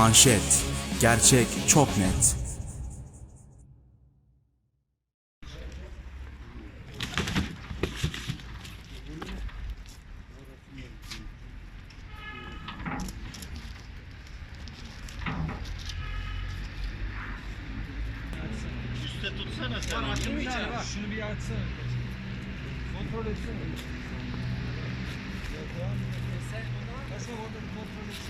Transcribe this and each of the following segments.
Manşet. Gerçek çok net. Üste tutsana sen. Şunu bir açsana. Kontrol etsene. Kontrol etsene.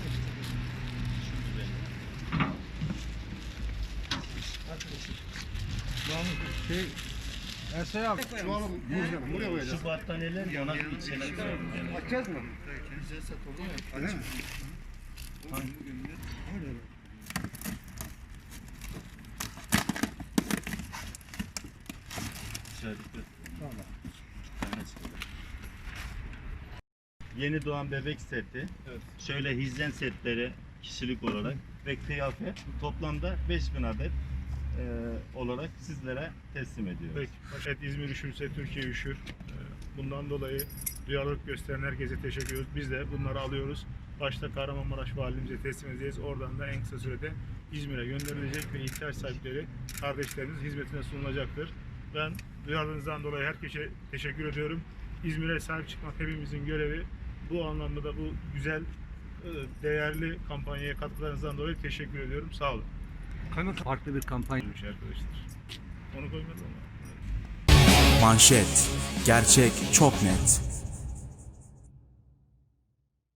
Şey Ersay abi. Şu an buraya, buraya koyacağız. Şu battaniyeler yanak içine koyalım. Açacağız mı? Öyle mi? Yeni doğan bebek seti. Şöyle hizyen setleri kişilik olarak ve kıyafet toplamda 5000 adet e, olarak sizlere teslim ediyoruz. Peki. Evet İzmir üşürse Türkiye üşür. Ee, Bundan dolayı duyarlılık gösteren herkese teşekkür ediyoruz. Biz de bunları alıyoruz. Başta Kahramanmaraş valimize teslim edeceğiz. Oradan da en kısa sürede İzmir'e gönderilecek ve ihtiyaç sahipleri kardeşlerimiz hizmetine sunulacaktır. Ben duyarlılığınızdan dolayı herkese teşekkür ediyorum. İzmir'e sahip çıkmak hepimizin görevi. Bu anlamda da bu güzel, e, değerli kampanyaya katkılarınızdan dolayı teşekkür ediyorum. Sağ olun. Kanıt farklı bir kampanya. Bir şey arkadaşlar. Onu koymadım ama. Manşet. Gerçek çok net.